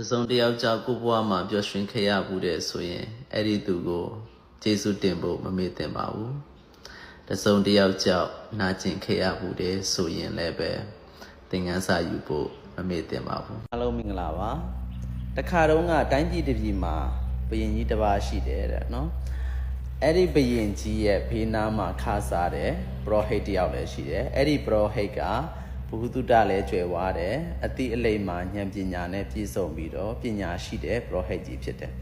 တစုံတစ်ယောက်ကြောင့်ကိုယ့်ဘဝမှာပျော်ရွှင်ခဲ့ရဘူးတဲ့ဆိုရင်အဲ့ဒီသူကိုကျေးဇူးတင်ဖို့မမေ့သင့်ပါဘူးတစုံတစ်ယောက်ကြောင့်နာကျင်ခဲ့ရဘူးတဲ့ဆိုရင်လည်းပဲသင်ခန်းစာယူဖို့မမေ့သင့်ပါဘူးအားလုံးမင်္ဂလာပါတခါတုန်းကတိုင်းပြည်တစ်ပြည်မှာဘယင်ကြီးတစ်ပါးရှိတယ်တဲ့နော်အဲ့ဒီဘယင်ကြီးရဲ့ဘေးနားမှာခါစားတယ်ပရောဟိတ်တယောက်လည်းရှိတယ်အဲ့ဒီပရောဟိတ်က ဘုဟုတုတလည်းကျွယ်ဝါတယ်အတိအလိမ္မာဉာဏ်ပညာနဲ့ပြည့်စုံပြီးတော့ပညာရှိတဲ့ပရောဟိတ်ကြီးဖြစ်တယ်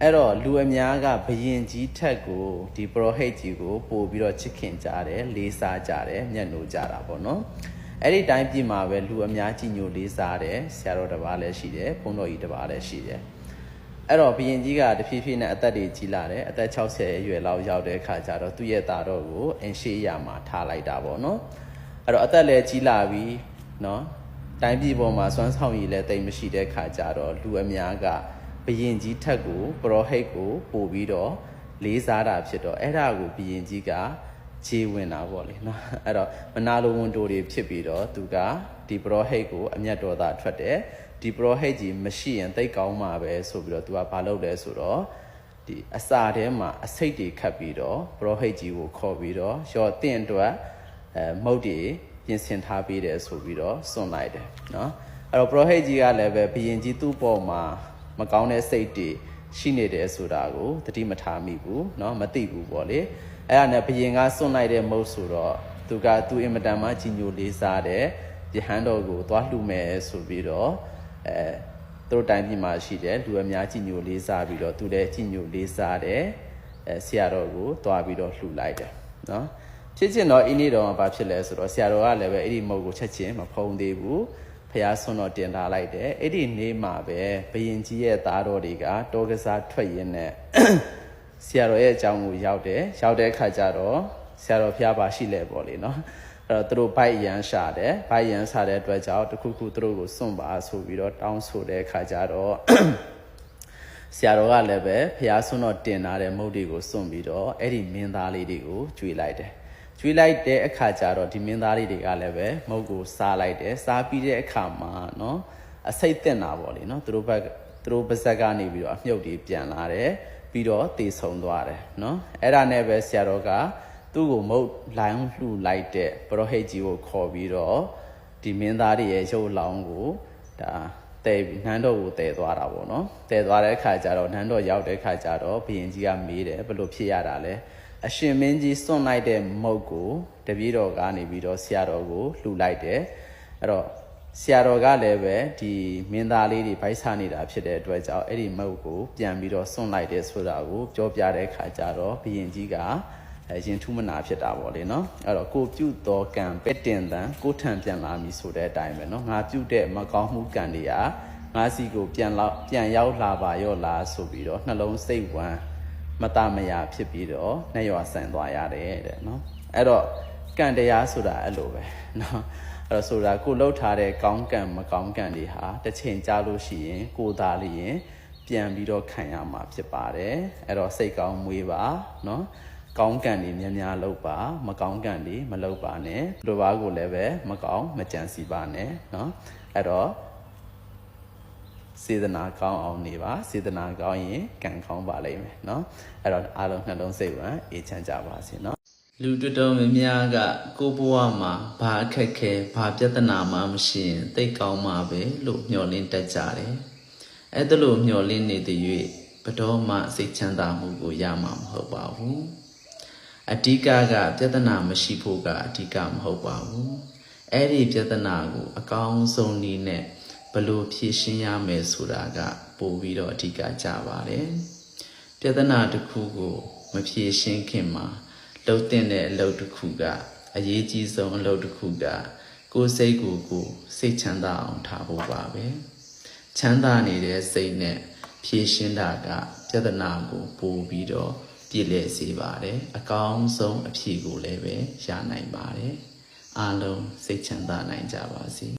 အဲ့တော့လူအများကဘယင်ကြီးထက်ကိုဒီပရောဟိတ်ကြီးကိုပို့ပြီးတော့ချစ်ခင်ကြတယ်လေးစားကြတယ်မျက်နှိုးကြတာပေါ့နော်အဲ့ဒီတိုင်းပြည်မှာပဲလူအများကြီးညိုလေးစားတယ်ဆရာတော်တစ်ပါးလည်းရှိတယ်ဘုန်းတော်ကြီးတစ်ပါးလည်းရှိတယ်အဲ့တော့ဘယင်ကြီးကတဖြည်းဖြည်းနဲ့အသက်တွေကြီးလာတယ်အသက်60အရွယ်လောက်ရောက်တဲ့အခါကျတော့သူ့ရဲ့သားတော်ကိုအင်ရှိရမှာထားလိုက်တာပေါ့နော် အဲ့တော့အသက်လည်းကြီးလာပြီနော်တိုင်းပြည်ပေါ်မှာစွမ်းဆောင်ရည်လည်းတိတ်မရှိတဲ့ခါကျတော့လူအများကဘယင်ကြီးထက်ကိုပရောဟိတ်ကိုပို့ပြီးတော့လေးစားတာဖြစ်တော့အဲ့ဒါကိုဘယင်ကြီးကခြေဝင်တာပေါ့လေနော်အဲ့တော့မနာလိုဝန်တိုတွေဖြစ်ပြီးတော့သူကဒီပရောဟိတ်ကိုအမျက်တော်သားထွက်တယ်ဒီပရောဟိတ်ကြီးမရှိရင်တိတ်ကောင်းမှာပဲဆိုပြီးတော့သူကဘာလုပ်လဲဆိုတော့ဒီအစာထဲမှာအစိတ်တွေခတ်ပြီးတော့ပရောဟိတ်ကြီးကိုခေါ်ပြီးတော့ရော့တင့်အတွက် အဲမုတ်တွေပြင်ဆင်ထားပေးတယ်ဆိုပြီးတော့စွန့်လိုက်တယ်နော်အဲ့တော့ပရောဟိတ်ကြီးကလည်းပဲဘယင်ကြီးသူ့ပေါ်မှာမကောင်းတဲ့စိတ်တွေရှိနေတယ်ဆိုတာကိုသတိမထားမိဘူးเนาะမသိဘူးပေါ့လေအဲ့ဒါနဲ့ဘယင်ကစွန့်လိုက်တဲ့မုတ်ဆိုတော့သူကသူအင်မတန်မှကြီးညိုလေးစားတယ်ယဟန်တော်ကိုသွားလှူမယ်ဆိုပြီးတော့အဲသူတို့တိုင်းပြည်မှာရှိတယ်လူအများကြီးညိုလေးစားပြီးတော့သူလည်းကြီးညိုလေးစားတယ်အဲဆရာတော်ကိုသွားပြီးတော့လှူလိုက်တယ်เนาะ ဖြစ်ချင်တော့အင်းနေတော်ကဘာဖြစ်လဲဆိုတော့ဆရာတော်ကလည်းပဲအဲ့ဒီမုတ်ကိုချက်ချင်းမဖုံးသေးဘူးဖះဆွန်းတော်တင်ထားလိုက်တယ်အဲ့ဒီနေ့မှာပဲဘယင်ကြီးရဲ့သားတော်တွေကတောကစားထွက်ရင်းနဲ့ဆရာတော်ရဲ့အကြောင်းကိုရောက်တယ်ရောက်တဲ့အခါကျတော့ဆရာတော်ဖះပါရှိလဲပေါ့လေနော်အဲ့တော့သူတို့ဘိုက်ရန်ရှာတယ်ဘိုက်ရန်ရှာတဲ့အတွက်ကြောင့်တခုခုသူတို့ကိုစွန့်ပါဆိုပြီးတော့တောင်းဆိုတဲ့အခါကျတော့ဆရာတော်ကလည်းပဲဖះဆွန်းတော်တင်ထားတဲ့မုတ်တွေကိုစွန့်ပြီးတော့အဲ့ဒီမင်းသားလေးတွေကိုကျွေးလိုက်တယ် ကျွေးလိုက်တဲ့အခါကျတော့ဒီမင်းသားလေးတွေကလည်းပဲမုတ်ကိုစားလိုက်တယ်စားပြီးတဲ့အခါမှာနော်အစိတ်တင်တာပေါ့လေနော်သူတို့ဘက်သူတို့ပါဇက်ကနေပြီးတော့အမြုပ်တွေပြန်လာတယ်ပြီးတော့တည်ဆုံသွားတယ်နော်အဲ့ဒါနဲ့ပဲဆရာတော်ကသူ့ကိုမုတ်လိုင်းလှူလိုက်တဲ့ပရောဟိတ်ကြီးကိုခေါ်ပြီးတော့ဒီမင်းသားတွေရဲ့ရုပ်လောင်းကိုဒါတဲနန်းတော်ကိုတဲသွားတာပေါ့နော်တဲသွားတဲ့အခါကျတော့နန်းတော်ရောက်တဲ့အခါကျတော့ဘုရင်ကြီးကမေးတယ်ဘယ်လိုဖြစ်ရတာလဲ အရှင်မင်းကြီးစွန့်လိုက်တဲ့မုတ်ကိုတပည့်တော်ကနေပြီးတော့ဆရာတော်ကိုလှူလိုက်တယ်အဲ့တော့ဆရာတော်ကလည်းပဲဒီမင်းသားလေးတွေဗိုက်ဆနေတာဖြစ်တဲ့အတွက်ကြောင့်အဲ့ဒီမုတ်ကိုပြန်ပြီးတော့စွန့်လိုက်တယ်ဆိုတာကိုပြောပြတဲ့အခါကျတော့ဘုရင်ကြီးကအဲရင်ထူးမနာဖြစ်တာပေါ့လေနော်အဲ့တော့ကိုပြုတ်တော်ကံပဲ့တင်တန်ကိုထံပြန်လာမည်ဆိုတဲ့အတိုင်းပဲနော်ငါပြုတ်တဲ့မကောင်းမှုကံတွေကငါစီကိုပြန်လောက်ပြန်ရောက်လာပါရော့လားဆိုပြီးတော့နှလုံးစိတ်ဝမ်း မတမယာဖြစ်ပြီးတော့နှက်ရွာဆန်သွားရတယ်တဲ့နော်အဲ့တော့ကံတရားဆိုတာအဲ့လိုပဲနော်အဲ့တော့ဆိုတာကိုလှုပ်ထားတဲ့ကောင်းကံမကောင်းကံတွေဟာတစ်ချိန်ကြာလို့ရှိရင်ကိုယ်သားလေးရင်ပြန်ပြီးတော့ခံရမှာဖြစ်ပါတယ်အဲ့တော့စိတ်ကောင်းမွေးပါနော်ကောင်းကံတွေများများလုပ်ပါမကောင်းကံတွေမလုပ်ပါနဲ့တို့ဘာကိုလည်းပဲမကောင်းမကြံစီပါနဲ့เนาะအဲ့တော့ စေတနာကောင်းအောင်နေပါစေတနာကောင်းရင်ကံကောင်းပါလိမ့်မယ်เนาะအဲ့တော့အားလုံးနှလုံးစိတ်ဝမ်းအေးချမ်းကြပါစေเนาะ လူတော်တော်များများကကိုယ့်ဘဝမှာဘာအခက်ခဲဘာပြဿနာမှမရှိရင်သိတ်ကောင်းမှာပဲလို့မျှော်လင့်တတ်ကြတယ်။အဲ့ဒါလို့မျှော်လင့်နေတဲ့၍ဘတော်မှစိတ်ချမ်းသာမှုကိုရမှာမဟုတ်ပါဘူး။အဓိကကပြဿနာမရှိဖို့ကအဓိကမဟုတ်ပါဘူး။အဲ့ဒီပြဿနာကိုအကောင်းဆုံးနည်းနဲ့ ဘယ်လိုဖြေရှင်းရမယ်ဆိုတာက ပို့ပြီးတော့အဓိကကြပါတယ်။ပြဿနာတစ်ခုကိုမဖြေရှင်းခင်မှာလှုပ်တင်တဲ့အလုပ်တစ်ခုကအရေးကြီးဆုံးအလုပ်တစ်ခုကကိုယ်စိတ်ကိုကိုယ်စိတ်ချမ်းသာအောင်ထားဖို့ပါပဲချမ်းသာနေတဲ့စိတ်နဲ့ဖြေရှင်းတာကပြဿနာကိုပို့ပြီးတော့ပြည့်လည်စေပါတယ်အကောင်းဆုံးအဖြေကိုလည်းပဲရနိုင်ပါတယ်အားလုံးစိတ်ချမ်းသာနိုင်ကြပါစေ